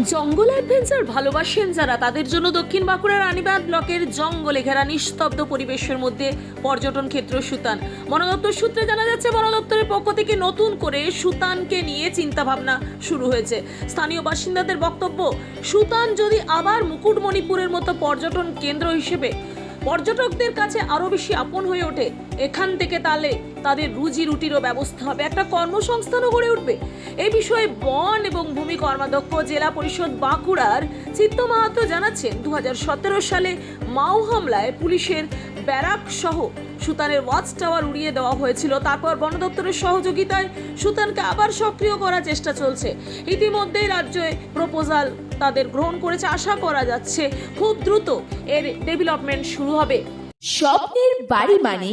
জঙ্গল অ্যাডভেঞ্চার ভালোবাসেন যারা। তাদের জন্য দক্ষিণ বাঁকুড়ার রানীবাঁধ ব্লকের জঙ্গলে ঘেরা নিস্তব্ধ পরিবেশের মধ্যে পর্যটন ক্ষেত্র সুতান। বনদপ্তর সূত্রে জানা যাচ্ছে, বনদপ্তরের পক্ষ থেকে নতুন করে সুতানকে নিয়ে চিন্তাভাবনা শুরু হয়েছে। স্থানীয় বাসিন্দাদের বক্তব্য, সুতান যদি আবার মুকুটমণিপুরের মতো পর্যটন কেন্দ্র হিসেবে পর্যটকদের কাছে আরও বেশি আপন হয়ে ওঠে। এখান থেকে তাহলে তাদের রুজি রুটিরও ব্যবস্থা হবে। একটা কর্মসংস্থানও গড়ে উঠবে। এই বিষয়ে বন এবং ভূমি কর্মাধ্যক্ষ জেলা পরিষদ বাঁকুড়ার চিত্ত মাহাতো জানাচ্ছেন দু হাজার সতেরো সালে মাও হামলায় পুলিশের ব্যারাক সহ সুতানের ওয়াচ টাওয়ার উড়িয়ে দেওয়া হয়েছিল। তারপর বন দপ্তরের সহযোগিতায় সুতানকে আবার সক্রিয় করার চেষ্টা চলছে। ইতিমধ্যেই রাজ্যে প্রপোজাল তাদের গ্রহণ করেছে, আশা করা যাচ্ছে খুব দ্রুত এর ডেভেলপমেন্ট শুরু হবে। স্বপ্নের বাড়ি মানে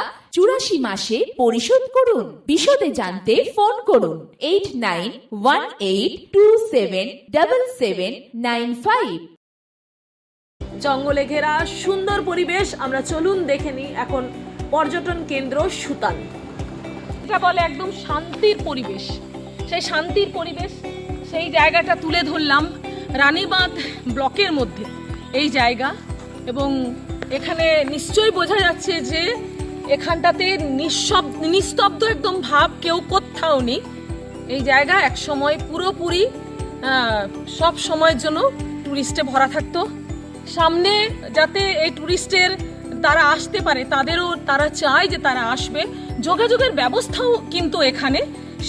চুরাশি মাসে পরিশোধ করুন। বিশদে জানতে ফোন করুন eight nine one eight two seven double seven nine five. জঙ্গলে ঘেরা সুন্দর পরিবেশ, আমরা চলুন দেখে নিই এখন পর্যটন কেন্দ্র সুতান এটা বলে একদম শান্তির পরিবেশ। সেই শান্তির পরিবেশ, সেই জায়গাটা তুলে ধরলাম রানীবাঁধ ব্লকের মধ্যে। এই জায়গা এবং এখানে নিশ্চয়ই বোঝা যাচ্ছে যে এখানটাতে নিঃশব্দ নিস্তব্ধ একদম ভাব, কেউ কোথাও নেই। এই জায়গা এক সময় পুরোপুরি সব সময়ের জন্য টুরিস্টে ভরা থাকতো। সামনে যাতে এই টুরিস্টের তারা আসতে পারে, তাদেরও তারা চায় যে তারা আসবে। যোগাযোগের ব্যবস্থাও কিন্তু এখানে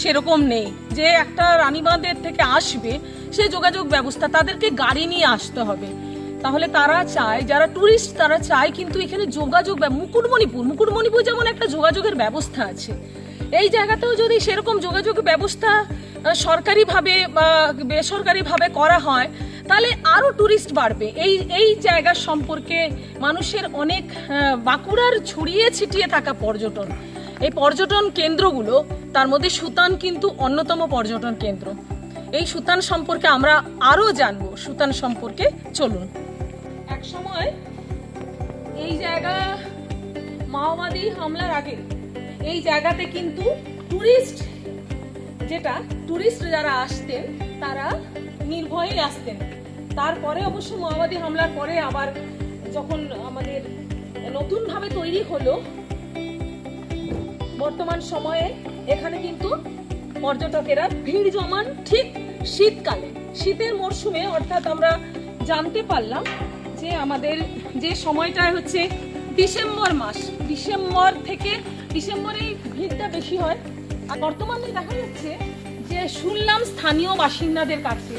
সেরকম নেই। যে একটা রানীবাঁধের থেকে আসবে, সে যোগাযোগ ব্যবস্থা, তাদেরকে গাড়ি নিয়ে আসতে হবে। তাহলে তারা চায়, যারা টুরিস্ট তারা চায় কিন্তু এখানে যোগাযোগ মুকুটমণিপুর মুকুটমণিপুর যেমন একটা যোগাযোগের ব্যবস্থা আছে। এই জায়গাতেও যদি সেরকম যোগাযোগ ব্যবস্থা সরকারিভাবে বা বেসরকারিভাবে করা হয়, তাহলে আরও টুরিস্ট বাড়বে। এই এই জায়গা সম্পর্কে মানুষের অনেক বাঁকুড়ার ছড়িয়ে ছিটিয়ে থাকা পর্যটন। এই পর্যটন কেন্দ্রগুলো, তার মধ্যে সুতান কিন্তু অন্যতম পর্যটন কেন্দ্র। এই সুতান সম্পর্কে আমরা আরও জানব। সুতান সম্পর্কে চলুন। এক সময় এই জায়গা মাওবাদী হামলার আগে, এই জায়গাতে কিন্তু টুরিস্ট যেটা, টুরিস্ট যারা আসতেন, তারা নির্ভয়েই আসতেন। তারপরে অবশ্য মাওবাদী হামলার পরে আবার যখন আমাদের নতুনভাবে তৈরি হলো, বর্তমান সময়ে এখানে কিন্তু পর্যটকেরা ভিড় জমান ঠিক শীতকালে। শীতের মরশুমে অর্থাৎ আমরা জানতে পারলাম যে আমাদের যে সময়টা হচ্ছে ডিসেম্বর মাস। ডিসেম্বর থেকে ডিসেম্বরেই ভিড়টা বেশি হয়। আর বর্তমানে দেখা যাচ্ছে যে শুনলাম স্থানীয় বাসিন্দাদের কাছে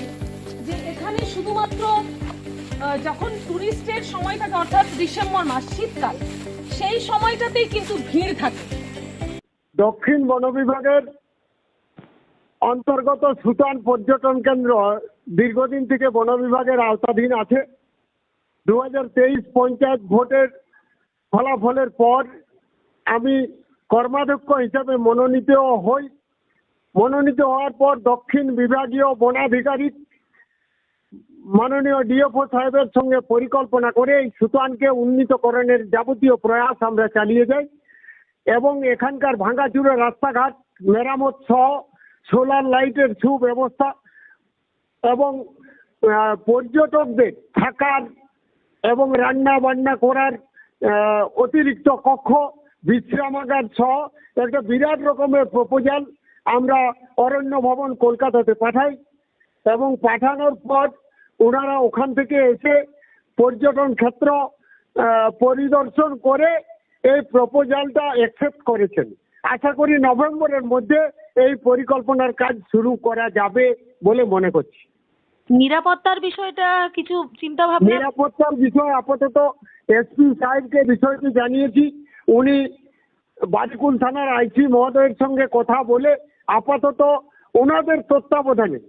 যে এখানে শুধুমাত্র যখন টুরিস্টের সময় থাকে অর্থাৎ ডিসেম্বর মাস, শীতকাল, সেই সময়টাতেই কিন্তু ভিড় থাকে। দক্ষিণ বন বিভাগের অন্তর্গত সুতান পর্যটন কেন্দ্র দীর্ঘদিন থেকে বন বিভাগের আওতাধীন আছে। দু পঞ্চায়েত ভোটের ফলাফলের পর আমি কর্মাধ্যক্ষ হিসাবে মনোনীত হই। মনোনীত হওয়ার পর দক্ষিণ বিভাগীয় বনাধিকারিক মাননীয় ডিএফও সাহেবের সঙ্গে পরিকল্পনা করে এই সুতানকে উন্নীতকরণের যাবতীয় প্রয়াস আমরা চালিয়ে যাই এবং এখানকার ভাঙাচুরা রাস্তাঘাট, মেরামত সহ সোলার লাইটের সুব্যবস্থা এবং পর্যটকদের থাকার এবং রান্না বান্না করার অতিরিক্ত কক্ষ, বিশ্রামাগার সহ একটা বিরাট রকমের প্রপোজাল আমরা অরণ্য ভবন কলকাতাতে পাঠাই এবং পাঠানোর পর ওনারা ওখান থেকে এসে পর্যটন ক্ষেত্র পরিদর্শন করে এই প্রপোজালটা অ্যাকসেপ্ট করেছেন। আশা করি নভেম্বরের মধ্যে এই পরিকল্পনার কাজ শুরু করা যাবে বলে মনে করছি। নিরাপত্তার বিষয়টা কিছু চিন্তা ভাবনা নিরাপত্তার বিষয় আপাতত এসপি সাহেবকে বিষয়টি জানিয়েছি। উনি বাজিকুল থানার আইসি মহোদয়ের সঙ্গে কথা বলে আপাতত ওনাদের তত্ত্বাবধানে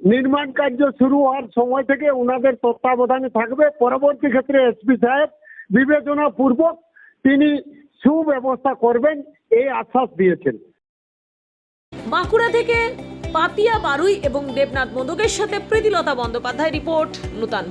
নির্মাণ কার্য শুরু হওয়ার সময় থেকে ওনাদের তত্ত্বাবধানে থাকবে। পরবর্তী ক্ষেত্রে এসপি সাহেব বিবেচনাপূর্বক তিনি সুব্যবস্থা করবেন এই আশ্বাস দিয়েছেন। বাঁকুড়া থেকে পাতিয়া বারুই এবং দেবনাথ মোদকের সাথে প্রীতিলতা বন্দ্যোপাধ্যায় রিপোর্ট নূতন